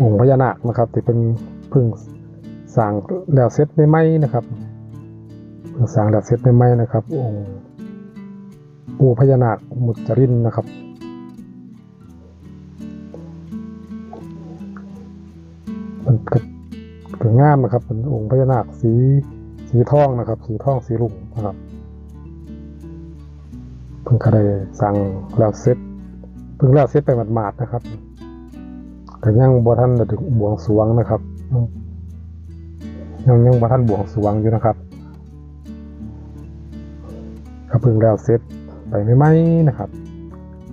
องค์พญานาคนะครับที่เป็นพึ่งสร้างแล้วเสร็จใหม่ๆนะครับพิ่งสร้างแล้วเสร็จใหม่ๆนะครับ องค์ปู่พญานาคมุจรินนะครับมันก็ก็งามนะครับเป็นองค์พญานาคสีสีทองนะครับ สีทองสีรุ่งนะครับเพิ่งก็ได้สั่งแล้วเสร็จเพิ่งแล้วเสร็จไปหมาดๆนะครับ ก็ยังบ่ทันได้ถึงบวงสวงนะครับยังยังบ่ทันบวงสวงอยู่นะครับก็เพิ่งแล้วเสร็จไปไม่ไหมนะครับ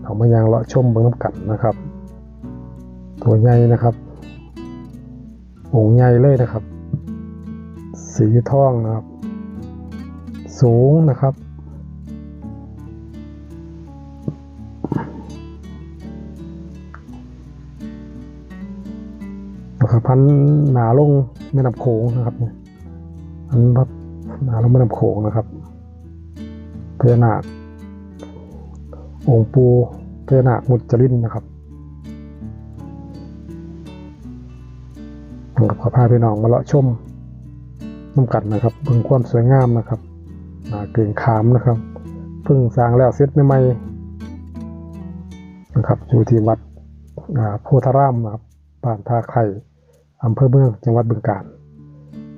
เอามายังเลาะชมเบิ่งน้ำกันนะครับ ตัวใหญ่นะครับองค์ใหญ่เลยนะครับ สีทองนะครับ สูงนะครับ พันหนาลงแม่น้ำโขงนะครับเนี่ยพันพับหนาลงแม่น้ำโขงนะครับพญานาคองค์ปูพญานาคมุจลินนะครับกับขอพาพี่น้องมาเลาะชมน้ำกันนะครับเพิ่งความสวยงามนะครับหนาเก่งขามนะครับเพิ่งสร้างแล้วเสร็จใหม่ๆนะครับอยู่ที่วัดอ่าโพธารามนะครับบ้านท่าไข่ อำเภอเมืองจังหวัดบึงกาฬ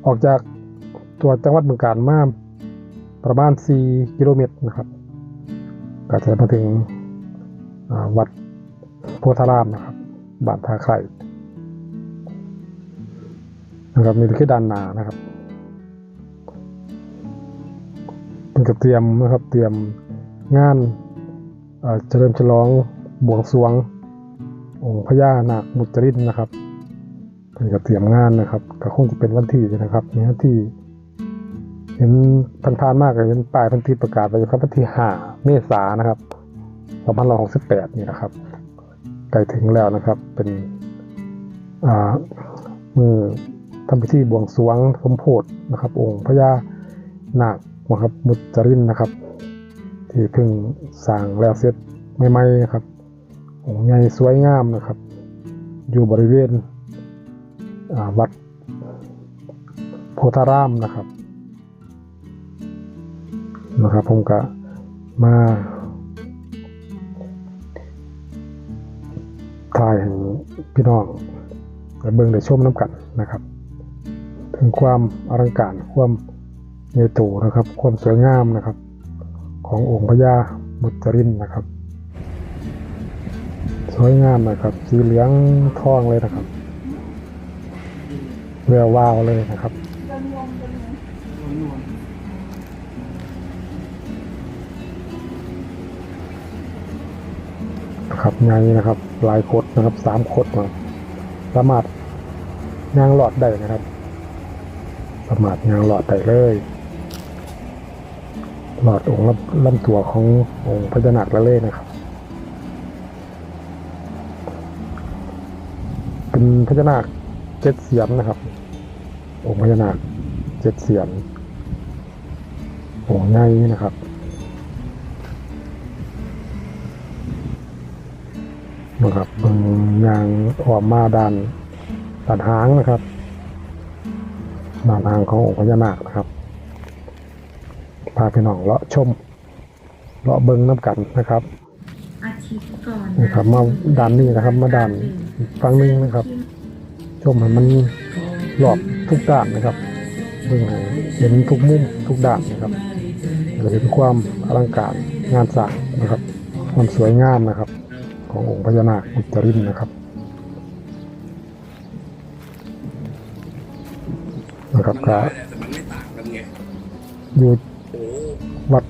ออกจากตัวจังหวัดบึงกาฬมาประมาณ 4 กิโลเมตรนะครับก็จะมาถึงวัดโพธารามนะครับบ้านทาไข่นะครับนี่คือด้านหน้านะครับมันก็เตรียมนะครับเตรียมงานเอ่อเฉลิมฉลองบวงสรวงองค์พญานาคมุจรินนะครับ เพิ่นก็เตรียมงานนะครับก็คงจะเป็นวันที่นะครับนวันที่ เห็นผ่านๆมากก็เห็นป้ายพันทิดประกาศไว้อยู่ครับวันที่ห้าเมษายนนะครับ2568นี่นะครับใกล้ถึงแล้วนะครับ เป็นอ่ามือทำพิธีบวงสรวงสมโพธินะครับ องค์พญานาคนะครับมุจรินนะครับ ที่เพิ่งสร้างแล้วเสร็จใหม่ๆนะครับองค์ใหญ่สวยงามนะครับ อยู่บริเวณ วัดโพธารามนะครับนะครับ ผมก็มาถ่ายให้พี่น้องได้เบิ่งได้ชมน้ำกันนะครับ ถึงความอลังการความใหญ่โตนะครับ ความสวยงามนะครับ ขององค์พญามุจรินนะครับ สวยงามนะครับ สีเหลืองทองเลยนะครับ เรือวาวเลยนะครับ ครับไงนะครับหลายคดนะครับสามคดนะสามารถยางหลอดได้นะครับสามารถยางหลอดได้เลยหลอดองค์ลำลำตัวขององค์พญานาคละเล่นะครับ เป็นพญานาค เจ็ดเสียนนะครับ องค์พญานาคเจ็ดเสียนองค์ใหญ่นะครับนะครับเบิ่งยางออกมาด้านด้านหางนะครับด้านหางขององค์พญานาคนะครับพาพี่น้องเลาะชมเลาะเบิ้งน้ำกันนะครับอาทิตย์ก่อนนี่ครับ มาด้านนี้นะครับ มาด้านอีกฝั่งหนึงนะครับ ชมให้มันรอบทุกด้านนะครับเบิ่งให้เห็นทุกมุมทุกด้านนะครับจะเห็นความอลังการงานสร้างนะครับ ความสวยงามนะครับ ขององค์พญานาคมุจรินนะครับนะครับก็แต่มันไม่ต่าอยู่วัด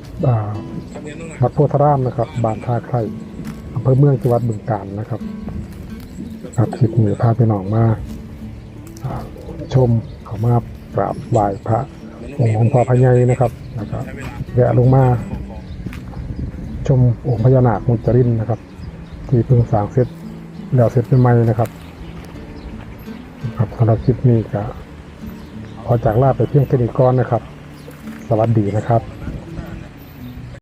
วัดโพธารามนะครับ บ้านท่าไข่อำเภอเมืองจังหวัดบึงกาฬนะครับครับคลิปนี้พาพี่น้องมา ชมเขามากราบไหว้พระองค์ของพ่อพญายนะครับนะครับแวะลงมาชมองค์พญานาคมุจรินนะครับ ที่เพิ่งสร้างเสร็จแล้วเสร็จใหม่ๆนะครับครับสำหรับคลิปนี้ก็ขอจากลาไปเพียงแค่นี้ก่อนนะครับ สวัสดีนะครับ